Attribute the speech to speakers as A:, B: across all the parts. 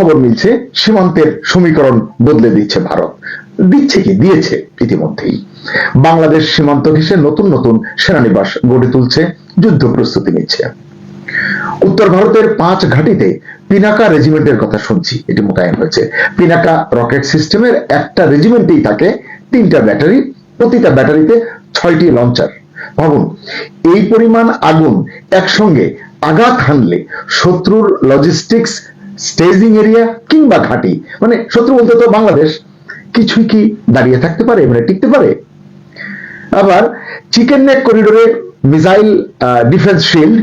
A: খবর মিলছে, সীমান্তের সমীকরণ বদলে দিচ্ছে ভারত। দিচ্ছে কি? দিয়েছে ইতিমধ্যেই। বাংলাদেশ সীমান্ত ঘেঁষে নতুন নতুন সেনানিবাস গড়ে তুলছে, যুদ্ধ প্রস্তুতি নিচ্ছে। উত্তর ভারতের পাঁচ ঘাটিতে পিনাকা রেজিমেন্টের কথা শুনছি, এটি মোতায়েন হয়েছে। পিনাকা রকেট সিস্টেমের একটা রেজিমেন্টেই থাকে তিনটা ব্যাটারি, প্রতিটা ব্যাটারিতে ছয়টি লঞ্চার। ভাবুন, এই পরিমাণ আগুন একসঙ্গে আঘাত হানলে শত্রুর লজিস্টিক্স স্টেজিং এরিয়া কিংবা ঘাঁটি। মানে শত্রু বলতে তো বাংলাদেশ। কিছুই কি দাঁড়িয়ে থাকতে পারে মানে টিকতে পারে? আবার চিকেন নেক করিডোরে মিসাইল ডিফেন্স শিল্ড,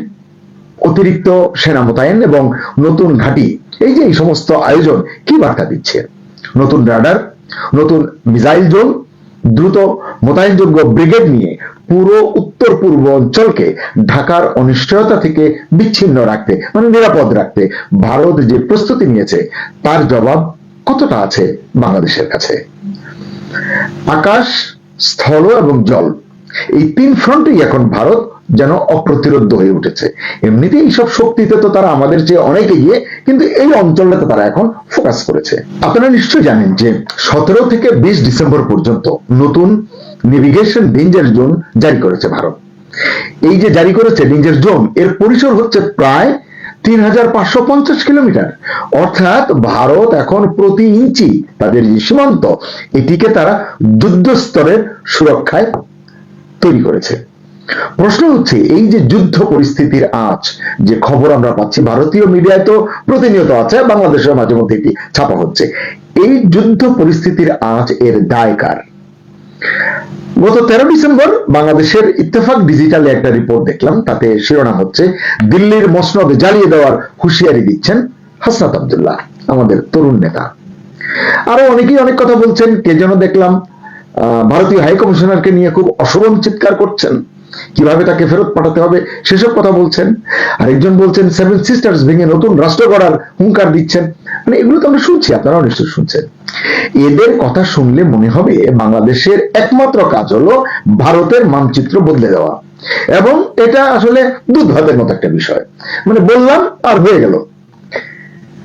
A: অতিরিক্ত সেনা মোতায়েন এবং নতুন ঘাঁটি। এই যে এই সমস্ত আয়োজন কি বার্তা দিচ্ছে? নতুন রাডার, নতুন মিসাইল জোন দ্রুত মোতায়েনযোগ্য ব্রিগেড নিয়ে পুরো উত্তর পূর্ব অঞ্চলকে ঢাকার অনিশ্চয়তা থেকে বিচ্ছিন্ন রাখতে মানে নিরাপদ রাখতে ভারত যে প্রস্তুতি নিয়েছে, তার জবাব কতটা আছে বাংলাদেশের কাছে? আকাশ, স্থল এবং জল, এই তিন ফ্রন্টেই এখন ভারত যেন অপ্রতিরোধ হয়ে উঠেছে। এমনিতেই এইসব শক্তিতে তো তারা আমাদের চেয়ে অনেক এগিয়ে, কিন্তু এই অঞ্চলটাতে তারা এখন ফোকাস করেছে। আপনারা নিশ্চয়ই জানেন যে সতেরো থেকে বিশ ডিসেম্বর পর্যন্ত নতুন নেভিগেশন ডেঞ্জার জোন জারি করেছে ভারত। এই যে জারি করেছে ডেঞ্জার জোন এর পরিসর হচ্ছে প্রায় তিন হাজার পাঁচশো পঞ্চাশ কিলোমিটার। অর্থাৎ ভারত এখন প্রতি ইঞ্চি তাদের যে সীমান্ত, এটিকে তারা যুদ্ধ স্তরের সুরক্ষায় তৈরি করেছে। প্রশ্ন হচ্ছে, এই যে যুদ্ধ পরিস্থিতির আঁচ, যে খবর আমরা পাচ্ছি, ভারতীয় মিডিয়ায় তো প্রতিনিয়ত আছে, বাংলাদেশের মাঝে মধ্যে এটি ছাপা হচ্ছে। এই যুদ্ধ পরিস্থিতির আঁচ এর দায় কার? গত তেরো ডিসেম্বর বাংলাদেশের ইত্তেফাক ডিজিটালে একটা রিপোর্ট দেখলাম, তাতে শিরোনাম হচ্ছে, দিল্লির মসনদ জ্বালিয়ে দেওয়ার হুঁশিয়ারি দিচ্ছেন হাসনাত আবদুল্লাহ, আমাদের তরুণ নেতা। আরও অনেকেই অনেক কথা বলছেন, কে যেন দেখলাম ভারতীয় হাইকমিশনারকে নিয়ে খুব অশোভন চিৎকার করছেন। কীভাবে তাকে ফেরত পাঠাতে হবে সেসব কথা বলছেন। আরেকজন বলছেন সেভেন সিস্টার্স ভেঙে নতুন রাষ্ট্র গড়ার হুঙ্কার দিচ্ছেন। মানে এগুলো তো আমরা শুনছি, আপনারাও নিশ্চয় শুনছেন। এদের কথা শুনলে মনে হবে বাংলাদেশের একমাত্র কাজ হলো ভারতের মানচিত্র বদলে দেওয়া। এবং এটা আসলে দুধ মতো একটা বিষয়। মানে বললাম, আর হয়ে গেল।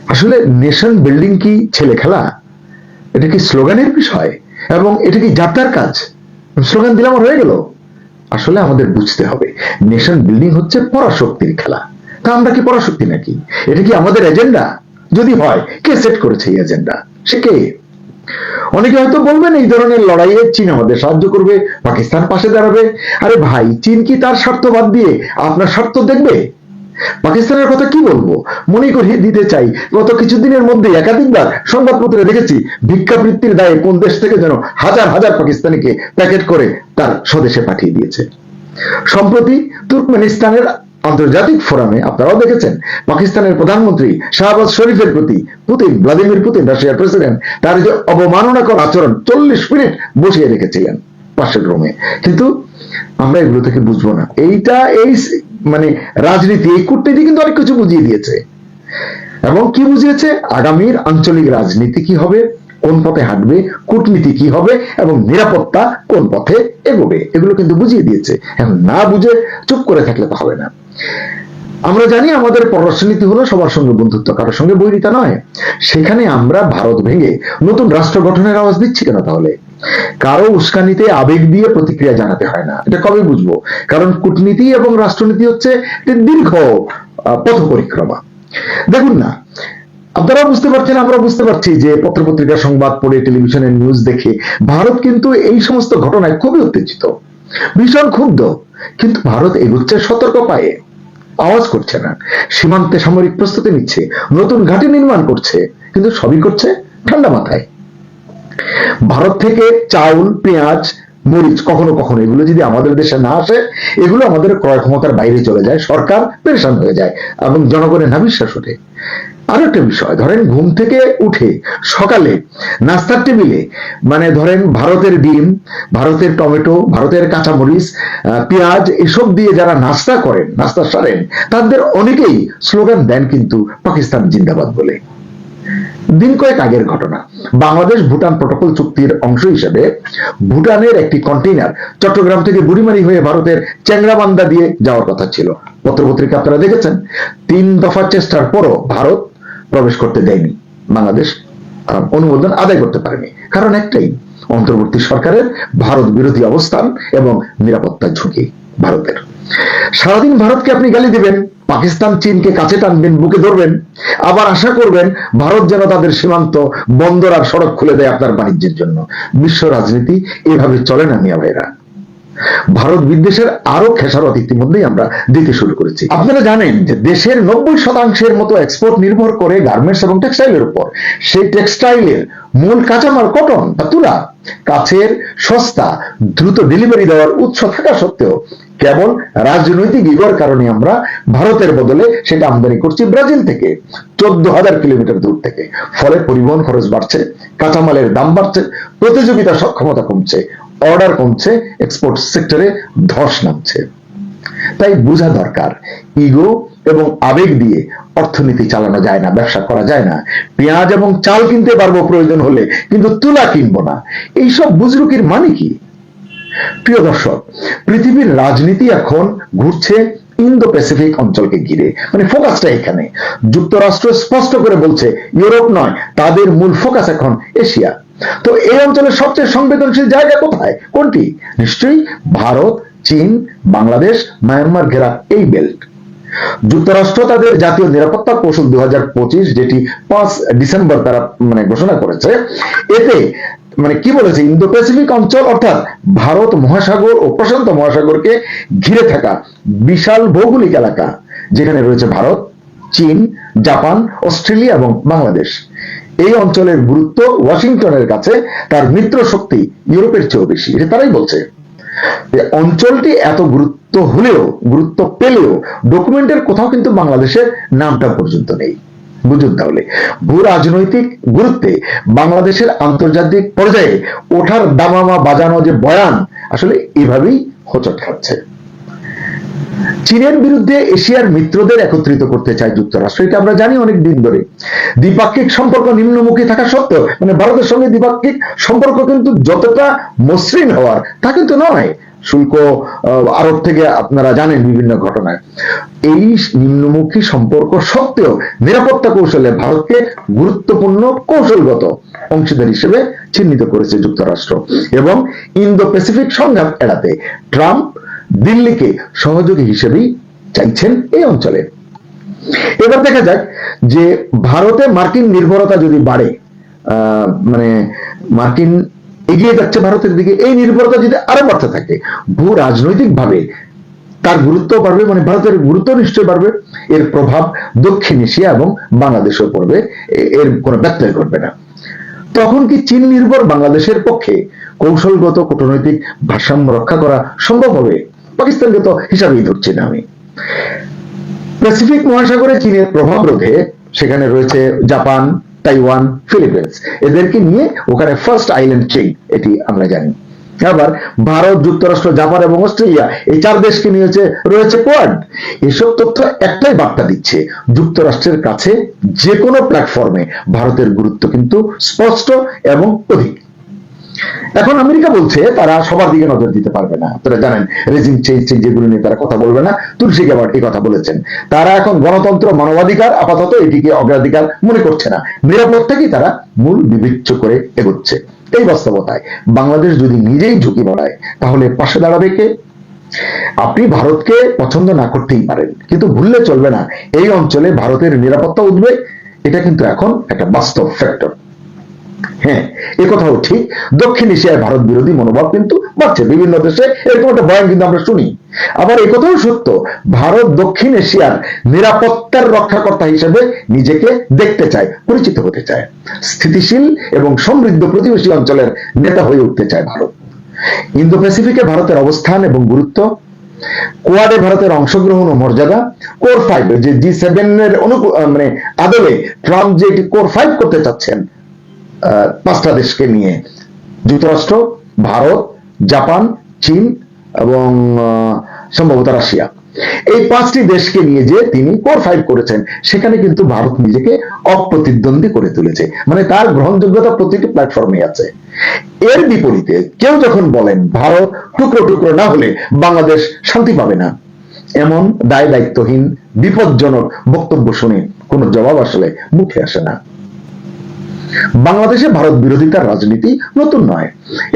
A: আসলে নেশন বিল্ডিং কি ছেলে খেলা? এটা কি স্লোগানের বিষয়? এবং এটা কি যাত্রার কাজ? স্লোগান দিলাম আর হয়ে গেল? আসলে আমাদের বুঝতে হবে নেশন বিল্ডিং হচ্ছে পরাশক্তির খেলা। তা আমরা কি পরাশক্তি নাকি? এটা কি আমাদের এজেন্ডা যদি হয়, কে সেট করেছে এই এজেন্ডা সে কে? অনেকে হয়তো বলবেন এই ধরনের লড়াইয়ে চীন আমাদের সাহায্য করবে, পাকিস্তান পাশে দাঁড়াবে। আরে ভাই, চীন কি তার স্বার্থ বাদ দিয়ে আপনার স্বার্থ দেখবে? পাকিস্তানের কথা কি বলব? মনে করিয়ে দিতে চাই। গত কিছুদিনের মধ্যে একাধিকবার সংবাদপত্রে দেখেছি ভিক্ষাবৃত্তির দায়ে কোন দেশ থেকে যেন হাজার হাজার পাকিস্তানিকে প্যাকেট করে তার স্বদেশে পাঠিয়ে দিয়েছে। সম্প্রতি তুর্কমেনিস্তানের আন্তর্জাতিক ফোরামে আপনারাও দেখেছেন, পাকিস্তানের প্রধানমন্ত্রী শাহবাজ শরীফের প্রতি পুতিন, ভ্লাদিমির পুতিন, রাশিয়ার প্রেসিডেন্ট, তার যে অবমাননাকর আচরণ চল্লিশ মিনিট বসিয়ে রেখেছিলেন পাশের রুমে। কিন্তু আমরা এগুলো থেকে বুঝব না। এইটা এই মানে রাজনীতি এই কূটনীতি কিন্তু অনেক কিছু বুঝিয়ে দিয়েছে। এবং কি বুঝিয়েছে? আগামীর আঞ্চলিক রাজনীতি কি হবে? কোন পথে হাঁটবে? কূটনীতি কি হবে? এবং নিরাপত্তা কোন পথে এগোবে? এগুলো কিন্তু বুঝিয়ে দিয়েছে। এখন না বুঝে চুপ করে থাকলে তো হবে না। আমরা জানি আমাদের পররাষ্ট্রনীতি হলো সবার সঙ্গে বন্ধুত্ব, কারোর সঙ্গে বৈরিতা নয়। সেখানে আমরা ভারত ভেঙে নতুন রাষ্ট্র গঠনের আওয়াজ দিচ্ছি কেন তাহলে? কারও উস্কানিতে আবেগ দিয়ে প্রতিক্রিয়া জানাতে হয় না। এটা কবে বুঝব? কারণ কূটনীতি এবং রাষ্ট্রনীতি হচ্ছে দীর্ঘ পথ পরিক্রমা। দেখুন না আপনারা বুঝতে পারছেন আমরা বুঝতে পারছি যে পত্রপত্রিকা, সংবাদ পড়ে, টেলিভিশনের নিউজ দেখে ভারত কিন্তু এই সমস্ত ঘটনায় খুবই উত্তেজিত। ভীষণ ক্ষুব্ধ। কিন্তু ভারত এগুচ্ছে সতর্ক পায়ে। আওয়াজ করছে না। সীমান্তে সামরিক প্রস্তুতি নিচ্ছে। নতুন ঘাঁটি নির্মাণ করছে। কিন্তু সবই করছে ঠান্ডা মাথায়। ভারত থেকে চাউল, পেঁয়াজ, মরিচ, কখনো কখনো এগুলো যদি আমাদের দেশে না আসে, এগুলো আমাদের ক্রয় ক্ষমতার বাইরে চলে যায়, সরকার পেরেশান হয়ে যায় এবং জনগণের নাবিশ্বাস ওঠে। আরও একটা বিষয়, ধরেন ঘুম থেকে উঠে সকালে নাস্তার টেবিলে মানে ধরেন ভারতের ডিম, ভারতের টমেটো, ভারতের কাঁচামরিচ পেঁয়াজ, এসব দিয়ে যারা নাস্তা করেন, নাস্তা সারেন, তাদের অনেকেই স্লোগান দেন কিন্তু পাকিস্তান জিন্দাবাদ বলে। দিন কয়েক আগের ঘটনা। বাংলাদেশ ভুটান প্রটোকল চুক্তির অংশ হিসেবে ভুটানের একটি কন্টেইনার চট্টগ্রাম থেকে বুড়িমারি হয়ে ভারতের চ্যাংরাবান্দা দিয়ে যাওয়ার কথা ছিল। পত্রপত্রিকা আপনারা দেখেছেন। তিন দফা চেষ্টার পরও ভারত প্রবেশ করতে দেয়নি। বাংলাদেশ অনুমোদন আদায় করতে পারেনি। কারণ একটাই, অন্তর্বর্তী সরকারের ভারত বিরোধী অবস্থান এবং নিরাপত্তা ঝুঁকি ভারতের। সারাদিন ভারতকে আপনি গালি দিবেন। পাকিস্তান, চীনকে কাছে টানবেন, বুকে ধরবেন। আবার আশা করবেন, ভারত যেন তাদের সীমান্ত বন্দর আর সড়ক খুলে দেয় আপনার বাণিজ্যের জন্য। বিশ্ব রাজনীতি এভাবে চলে না, মিয়া ভাইরা। ভারত বিদ্বেষের আরও খেসারত ইতিমধ্যেই আমরা দিতে শুরু করেছি। আপনারা জানেন যে দেশের নব্বই শতাংশের মতো এক্সপোর্ট নির্ভর করে গার্মেন্টস এবং টেক্সটাইলের উপর। সেই টেক্সটাইলের মূল কাঁচামাল কটন বা তুলা কাছের সস্তা, দ্রুত ডেলিভারি দেওয়ার উৎস থাকা সত্ত্বেও কেবল রাজনৈতিক ইগোর কারণে আমরা ভারতের বদলে সেটা আমদানি করছি ব্রাজিল থেকে, চোদ্দ হাজার কিলোমিটার দূর থেকে। ফলে পরিবহন খরচ বাড়ছে, কাঁচামালের দাম বাড়ছে, প্রতিযোগিতা সক্ষমতা কমছে অর্ডার কমছে এক্সপোর্ট সেক্টরে ধস নামছে। তাই বোঝা দরকার, ইগো এবং আবেগ দিয়ে অর্থনীতি চালানো যায় না, ব্যবসা করা যায় না। পেঁয়াজ এবং চাল কিনতে পারব প্রয়োজন হলে, কিন্তু তুলা কিনবো না। এইসব বুজরুকির মানে কি? প্রিয় দর্শক, পৃথিবীর রাজনীতি এখন ঘুরছে ইন্দো প্যাসিফিক অঞ্চলকে ঘিরে। মানে ফোকাসটা এখানে। যুক্তরাষ্ট্র স্পষ্ট করে বলছে, ইউরোপ নয়, তাদের মূল ফোকাস এখন এশিয়া। তো এই অঞ্চলের সবচেয়ে সংবেদনশীল জায়গা কোথায়? কোনটি? নিশ্চয়ই ভারত, চীন, বাংলাদেশ, মায়ানমার ঘেরা এই বেল্ট যুক্তরাষ্ট্র তাদের জাতীয় নিরাপত্তা কৌশল দু হাজার পঁচিশ, যেটি পাঁচ ডিসেম্বর তারা মানে ঘোষণা করেছে, এতে মানে কি বলেছে? ইন্দো প্যাসিফিক অঞ্চল, অর্থাৎ ভারত মহাসাগর ও প্রশান্ত মহাসাগরকে ঘিরে থাকা বিশাল ভৌগোলিক এলাকা, যেখানে রয়েছে ভারত, চীন, জাপান, অস্ট্রেলিয়া এবং বাংলাদেশ। এই অঞ্চলের গুরুত্ব ওয়াশিংটনের কাছে, তার মিত্র শক্তি ইউরোপের চেয়েও বেশি। এটা তারাই বলছে। অঞ্চলটি এত গুরুত্ব হলেও, গুরুত্ব পেলেও, ডকুমেন্টের কোথাও কিন্তু বাংলাদেশের নামটা পর্যন্ত নেই। বুঝুন তাহলে, ভূ রাজনৈতিক গুরুত্বে বাংলাদেশের আন্তর্জাতিক পর্যায়ে ওঠার দামামা বাজানো যে বয়ান, আসলে এভাবেই হোঁচট খাচ্ছে। চীনের বিরুদ্ধে এশিয়ার মিত্রদের একত্রিত করতে চায় যুক্তরাষ্ট্র। এটা আমরা জানি অনেক দিন ধরে। দ্বিপাক্ষিক সম্পর্ক নিম্নমুখী থাকা সত্ত্বেও মানে ভারতের সঙ্গে দ্বিপাক্ষিক সম্পর্ক কিন্তু যতটা মসৃণ হওয়ার, তা কিন্তু নয়। শুল্ক আরব থেকে আপনারা জানেন বিভিন্ন ঘটনায়। এই নিম্নমুখী সম্পর্ক সত্ত্বেও নিরাপত্তা কৌশলে ভারতকে গুরুত্বপূর্ণ কৌশলগত অংশীদার হিসেবে চিহ্নিত করেছে যুক্তরাষ্ট্র। এবং ইন্দো প্যাসিফিক সংঘাত এড়াতে ট্রাম্প দিল্লিকে সহযোগী হিসেবেই চাইছেন এই অঞ্চলে। এবার দেখা যাক যে ভারতে মার্কিন নির্ভরতা যদি বাড়ে মানে মার্কিন এগিয়ে যাচ্ছে ভারতের দিকে, এই নির্ভরতা যদি আরও বাড়তে থাকে, ভূ রাজনৈতিক ভাবে তার গুরুত্ব বাড়বে মানে ভারতের গুরুত্ব নিশ্চয় বাড়বে, এর প্রভাব দক্ষিণ এশিয়া এবং বাংলাদেশেও পড়বে এর কোনো ব্যত্যয় ঘটবে না। তখন কি চীন নির্ভর বাংলাদেশের পক্ষে কৌশলগত কূটনৈতিক ভারসাম্য রক্ষা করা সম্ভব হবে? পাকিস্তানকে তো হিসাবেই ধরছি না আমি। প্যাসিফিক মহাসাগরে চীনের প্রভাব রোধে সেখানে রয়েছে জাপান, তাইওয়ান, ফিলিপিন্স। এদেরকে নিয়ে ওখানে ফার্স্ট আইল্যান্ড চেইন এটি আমরা জানি। আবার ভারত, যুক্তরাষ্ট্র, জাপান এবং অস্ট্রেলিয়া, এই চার দেশকে নিয়েছে রয়েছে কোয়াড এসব তথ্য একটাই বার্তা দিচ্ছে, যুক্তরাষ্ট্রের কাছে যে কোনো প্ল্যাটফর্মে ভারতের গুরুত্ব কিন্তু স্পষ্ট এবং অধিক। এখন আমেরিকা বলছে তারা সবার দিকে নজর দিতে পারবে না। আপনারা জানেন রেজিম চেঞ্জ যেগুলো নিয়ে তারা কথা বলবে না। তুলসী গ্যাবার্ট এই কথা বলেছেন। তারা এখন গণতন্ত্র, মানবাধিকার, আপাতত এটিকে অগ্রাধিকার মনে করছে না। নিরাপত্তাকেই তারা মূল বিবেচ্য করে এগোচ্ছে। এই বাস্তবতায় বাংলাদেশ যদি নিজেই ঝুঁকি বাড়ায়, তাহলে পাশে দাঁড়াবে কে? আপনি ভারতকে পছন্দ না করতেই পারেন, কিন্তু ভুললে চলবে না। এই অঞ্চলে ভারতের নিরাপত্তা উদ্বেগ এটা কিন্তু এখন একটা বাস্তব ফ্যাক্টর হ্যাঁ এ কথাও ঠিক। দক্ষিণ এশিয়ায় ভারত বিরোধী মনোভাব কিন্তু বাড়ছে বিভিন্ন দেশে। এরকম একটা বয়ান কিন্তু আমরা শুনি। আবার এ কথাও সত্য, ভারত দক্ষিণ এশিয়ার নিরাপত্তার রক্ষাকর্তা হিসেবে নিজেকে দেখতে চায়, পরিচিত হতে চায়। স্থিতিশীল এবং সমৃদ্ধ প্রতিবেশী অঞ্চলের নেতা হয়ে উঠতে চায় ভারত। ইন্দো প্যাসিফিকে ভারতের অবস্থান এবং গুরুত্ব, কোয়াডে ভারতের অংশগ্রহণ ও মর্যাদা, কোর ফাইভ যে জি সেভেন এর অনুকূল মানে আদলে ট্রাম্প যে এটি কোর ফাইভ করতে চাচ্ছেন পাঁচটা দেশকে নিয়ে। যুক্তরাষ্ট্র, ভারত, জাপান, চীন এবং সম্ভবত রাশিয়া। এই পাঁচটি দেশকে নিয়ে যে তিনি কোর ফাইভ করেছেন, সেখানে কিন্তু ভারত নিজেকে অপ্রতিদ্বন্দ্বী করে তুলেছে। মানে তার গ্রহণযোগ্যতা প্রতিটি প্ল্যাটফর্মে আছে। এর বিপরীতে কেউ যখন বলেন, ভারত টুকরো টুকরো না হলে বাংলাদেশ শান্তি পাবে না। এমন দায় দায়িত্বহীন, বিপজ্জনক বক্তব্য শুনে কোনো জবাব আসলে মুখে আসে না। বাংলাদেশে ভারত বিরোধিতার রাজনীতি নতুন নয়।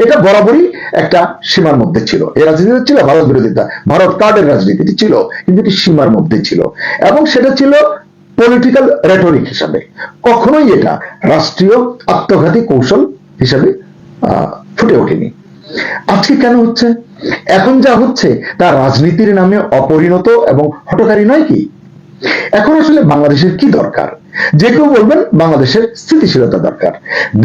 A: এটা বরাবরই একটা সীমার মধ্যে ছিল। এই রাজনীতি ছিল ভারত বিরোধিতা ভারত কার্ডের রাজনীতিটি ছিল, কিন্তু এটি সীমার মধ্যে ছিল। এবং সেটা ছিল পলিটিক্যাল রেটরিক হিসাবে। কখনোই এটা রাষ্ট্রীয় আত্মঘাতী কৌশল হিসাবে ফুটে ওঠেনি। আজকে কেন হচ্ছে? এখন যা হচ্ছে, তা রাজনীতির নামে অপরিণত এবং হটকারী নয় কি? এখন আসলে বাংলাদেশের কি দরকার? যে কেউ বলবেন বাংলাদেশের স্থিতিশীলতা দরকার,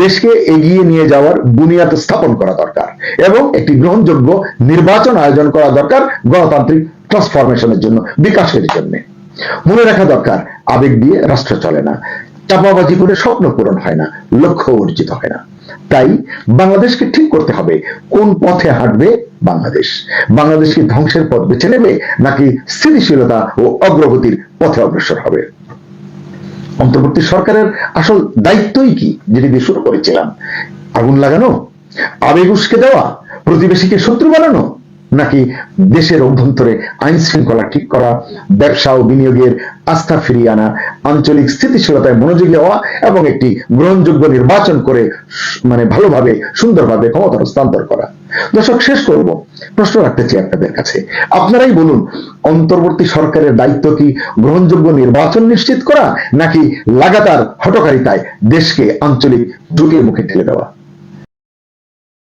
A: দেশকে এগিয়ে নিয়ে যাওয়ার বুনিয়াদ স্থাপন করা দরকার এবং একটি গ্রহণযোগ্য নির্বাচন আয়োজন করা দরকার গণতান্ত্রিক ট্রান্সফরমেশনের জন্য, বিকাশের জন্য। মনে রাখা দরকার, আবেগ দিয়ে রাষ্ট্র চলে না, চাপাবাজি করে স্বপ্ন পূরণ হয় না, লক্ষ্য অর্জিত হয় না। তাই বাংলাদেশকে ঠিক করতে হবে, কোন পথে হাঁটবে বাংলাদেশ? বাংলাদেশ কি ধ্বংসের পথ বেছে নেবে, নাকি স্থিতিশীলতা ও অগ্রগতির পথে অগ্রসর হবে? অন্তর্বর্তী সরকারের আসল দায়িত্বই কি? যেটি দিয়ে শুরু করেছিলাম। আগুন লাগানো? আবেগ উস্কে দেওয়া? প্রতিবেশীকে শত্রু বানানো? নাকি দেশের অভ্যন্তরে আইন শৃঙ্খলা ঠিক করা, ব্যবসা ও বিনিয়োগের আস্থা ফিরিয়ে আনা, আঞ্চলিক স্থিতিশীলতায় মনোযোগী হওয়া এবং একটি গ্রহণযোগ্য নির্বাচন করে মানে ভালোভাবে, সুন্দরভাবে ক্ষমতা হস্তান্তর করা? দর্শক, শেষ করব। প্রশ্ন রাখতে চাই আপনাদের কাছে। আপনারাই বলুন, অন্তর্বর্তী সরকারের দায়িত্ব কি গ্রহণযোগ্য নির্বাচন নিশ্চিত করা, নাকি লাগাতার হটকারিতায় দেশকে আঞ্চলিক ঝুঁকির মুখে ঠেলে দেওয়া?